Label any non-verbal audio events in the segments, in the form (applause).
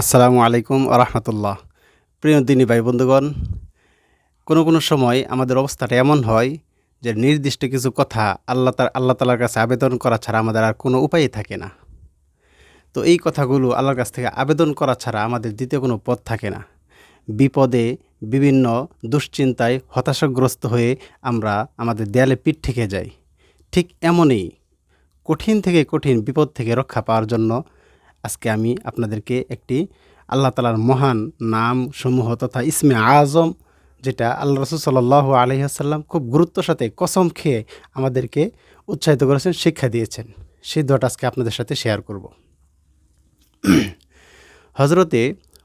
আসসালামু আলাইকুম আরহামতুল্লাহ প্রিয় দিনী ভাই বন্ধুগণ, কোনো কোনো সময় আমাদের অবস্থাটা এমন হয় যে নির্দিষ্ট কিছু কথা আল্লাহ তার আল্লাহ তালার কাছে আবেদন করা ছাড়া আমাদের আর কোনো উপায়ই থাকে না। তো এই কথাগুলো আল্লাহর কাছ থেকে আবেদন করা ছাড়া আমাদের দ্বিতীয় কোনো পথ থাকে না। বিপদে বিভিন্ন দুশ্চিন্তায় হতাশাগ্রস্ত হয়ে আমরা আমাদের দেয়ালে পিঠ ঠেকে যাই। ঠিক এমনই কঠিন থেকে কঠিন বিপদ থেকে রক্ষা পাওয়ার জন্য আজকে আমি আপনাদেরকে একটি আল্লাহ তালার মহান নাম সমূহ তথা ইসমে আজম, যেটা আল্লাহ রসুল সাল্লাহ আলহিহাসাল্লাম খুব গুরুত্বর সাথে কসম খেয়ে আমাদেরকে উৎসাহিত করেছেন, শিক্ষা দিয়েছেন। সেই দোয়াটা আজকে আপনাদের সাথে শেয়ার করব। (clears throat) হজরতে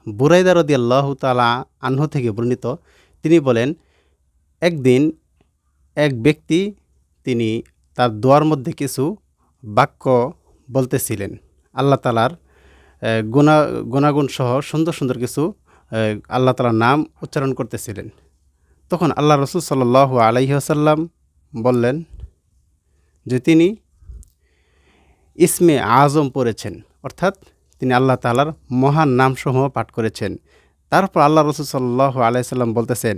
বুরাইদা রদি আল্লাহ তালা আহ্ন থেকে বর্ণিত, তিনি বলেন, একদিন এক ব্যক্তি, তিনি তার দোয়ার মধ্যে কিছু বাক্য বলতেছিলেন। আল্লাহ তালার গুণা, গুণাগুণ সহ সুন্দর সুন্দর কিছু আল্লাহ তালার নাম উচ্চারণ করতেছিলেন। তখন আল্লাহ রসুল সাল্লাহ আলাইসাল্লাম বললেন যে তিনি ইসমে আজম পড়েছেন, অর্থাৎ তিনি আল্লাহ তালার মহান নামসমূহ পাঠ করেছেন। তারপর আল্লাহ রসুল সাল্লাহ আলাইসাল্লাম বলতেছেন,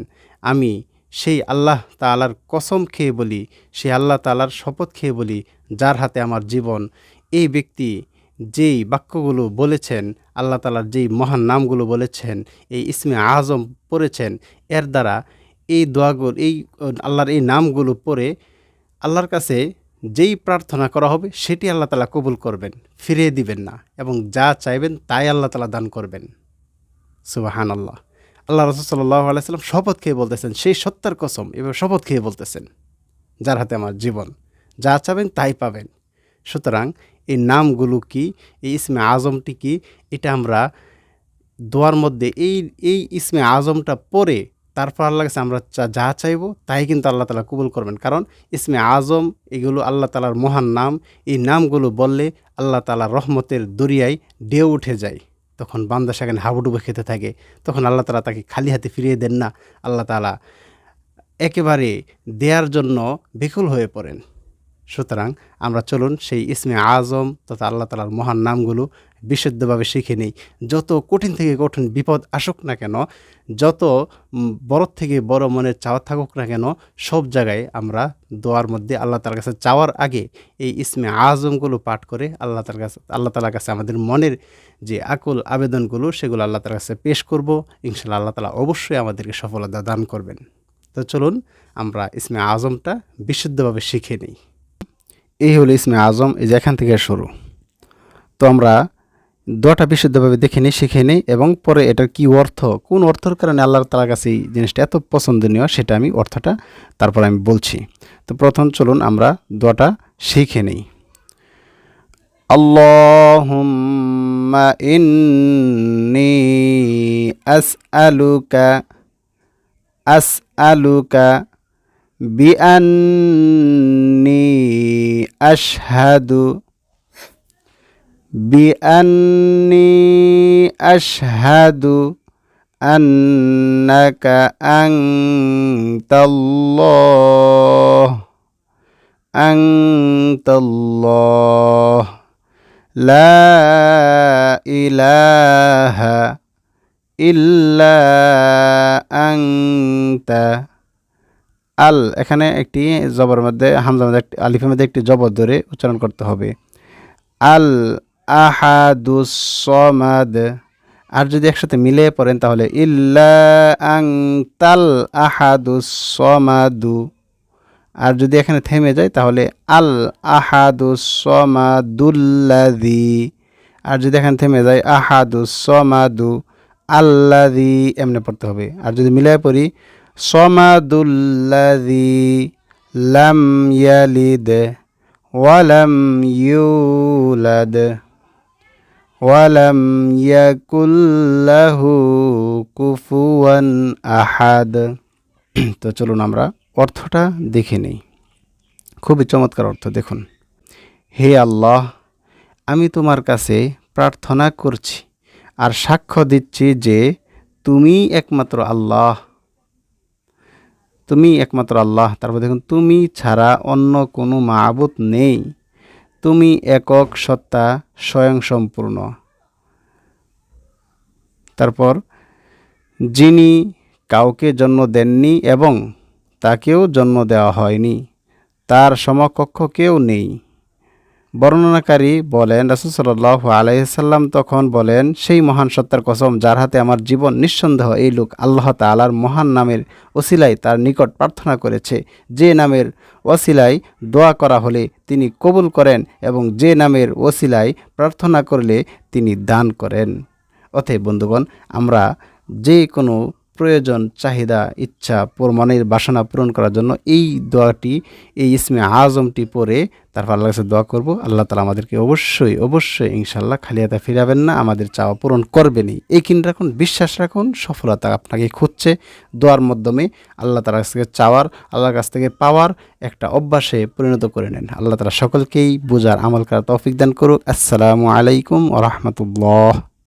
আমি সেই আল্লাহ তালার কসম খেয়ে বলি, সেই আল্লাহ তালার শপথ খেয়ে বলি, যার হাতে আমার জীবন। এই ব্যক্তি যেই বাক্যগুলো বলেছেন, আল্লাহ তালার যেই মহান নামগুলো বলেছেন, এই ইসমে আজম পড়েছেন, এর দ্বারা এই দোয়াগুলো, এই, আল্লাহর এই নামগুলো পড়ে আল্লাহর কাছে যেই প্রার্থনা করা হবে সেটি আল্লাহ তালা কবুল করবেন, ফিরিয়ে দিবেন না এবং যা চাইবেন তাই আল্লাহ তালা দান করবেন। সুবাহান আল্লাহ আল্লাহ রসুল সাল্লাহ আলাইসাল্লাম শপথ খেয়ে বলতেছেন, সেই সত্যার কসম এবার শপথ খেয়ে বলতেছেন, যার হাতে আমার জীবন, যা চাবেন তাই পাবেন। সুতরাং এই নামগুলো কি? এই ইসমে আজমটি কি? এটা আমরা দোয়ার মধ্যে এই এই ইসমে আজমটা পরে তারপর আল্লাহ কাছে আমরা যা- চাইব তাই কিন্তু আল্লাহ তালা কবুল করবেন। কারণ ইসমে আজম এগুলো আল্লাহ তালার মহান নাম। এই নামগুলো বললে আল্লাহ তালার রহমতের দরিয়ায় ঢেউ উঠে যায়। তখন বান্দা সেখানে হাবুডুবু খেতে থাকে। তখন আল্লাহ তালা তাকে খালি হাতে ফিরিয়ে দেন না। আল্লাহ তালা একেবারে দেয়ার জন্য বিকুল হয়ে পড়েন। সুতরাং আমরা চলুন সেই ইসমে আজম তথা আল্লাহ তালার মহান নামগুলো বিশুদ্ধভাবে শিখে নিই। যত কঠিন থেকে কঠিন বিপদ আসুক না কেন, যত বড় থেকে বড় মনের চাওয়া থাকুক না কেন, সব জায়গায় আমরা দোয়ার মধ্যে আল্লাহ তালার কাছে চাওয়ার আগে এই ইসমে আজমগুলো পাঠ করে আল্লাহ তালার কাছে আল্লাহ তালার কাছে আমাদের মনের যে আকুল আবেদনগুলো, সেগুলো আল্লাহ তালার কাছে পেশ করব। ইনশাল্লাহ আল্লাহ তালা অবশ্যই আমাদেরকে সফলতা দান করবেন। তো চলুন আমরা ইসমে আজমটা বিশুদ্ধভাবে শিখে নিই। এই হলো ইসমে আজম এই যে এখান থেকে শুরু তো আমরা দোয়াটা বিশুদ্ধভাবে দেখে নিই শিখে নিই এবং পরে এটার কি অর্থ কোন অর্থের কারণে আল্লাহর তালার কাছে এই জিনিসটা এত পছন্দনীয় সেটা আমি অর্থটা তারপর আমি বলছি তো প্রথম চলুন আমরা দোয়াটা শিখে নিই আল্লাহুম্মা ইন্নি আসআলুকা আসআলুকা بأني ashadu bi anni ashadu annaka antallah antallah la ilaha illa anta আল এখানে একটি জবর মধ্যে, হামজার মধ্যে একটি, আলিফের মধ্যে একটি জবর ধরে উচ্চারণ করতে হবে। আল আহাদুসমাদ আর যদি একসাথে মিলে পড়েন তাহলে, ইল্লা আং তাল আহাদুসমাদু আর যদি এখানে থেমে যায় তাহলে, আল আহাদুসমাদুল্লাদি আর যদি এখানে থেমে যায় আহাদুসমাদু আল্লাদি এমনি পড়তে হবে। আর যদি মিলে পড়ি সমাদুল্লাদি লাম ইয়ালিদ ওয়ালাম ইউলাদ ওয়ালাম ইয়াকুল্লাহু কুফুয়ান আহাদ। তো চলুন আমরা অর্থটা দেখে নিই। খুবই চমৎকার অর্থ, দেখুন। হে আল্লাহ, আমি তোমার কাছে প্রার্থনা করছি আর সাক্ষ্য দিচ্ছি যে তুমি একমাত্র আল্লাহ। তুমি একমাত্র আল্লাহ। তারপর দেখুন, তুমি ছাড়া অন্য কোনো মাহবুত নেই। তুমি একক সত্তা স্বয়ংসম্পূর্ণ তারপর, যিনি কাউকে জন্ম দেননি এবং তাকেও জন্ম দেওয়া হয়নি, তার সমকক্ষ কেউ নেই। বর্ণনাকারী বলেন, রাসুল সাল্লাহ আলাইসাল্লাম তখন বলেন, সেই মহান সত্তার কসম যার হাতে আমার জীবন নিঃসন্দেহ, এই লোক আল্লাহ তালার মহান নামের ওসিলায় তার নিকট প্রার্থনা করেছে। যে নামের ওসিলায় দোয়া করা হলে তিনি কবুল করেন এবং যে নামের ওসিলায় প্রার্থনা করলে তিনি দান করেন। অতএব বন্ধুগণ, আমরা যে কোনো প্রয়োজন, চাহিদা, ইচ্ছা পুর- মনের বাসনা পূরণ করার জন্য এই দোয়াটি, এই ইসমে আজমটি পড়ে তারপর আল্লাহ কাছে দোয়া করব। আল্লাহ তালা আমাদেরকে অবশ্যই অবশ্যই ইনশাল্লাহ খালিয়াতা ফিরাবেন না, আমাদের চাওয়া পূরণ করবেনই। এই কিন রাখুন, বিশ্বাস রাখুন, সফলতা আপনাকে খুঁজছে। দোয়ার মাধ্যমে আল্লাহ তালার কাছ থেকে চাওয়ার, আল্লাহর কাছ থেকে পাওয়ার একটা অভ্যাসে পরিণত করে নেন। আল্লাহ তালা সকলকেই বোঝার, আমল করার তৌফিক দান করুক। আসসালামু আলাইকুম ও রহমতুল্লাহ।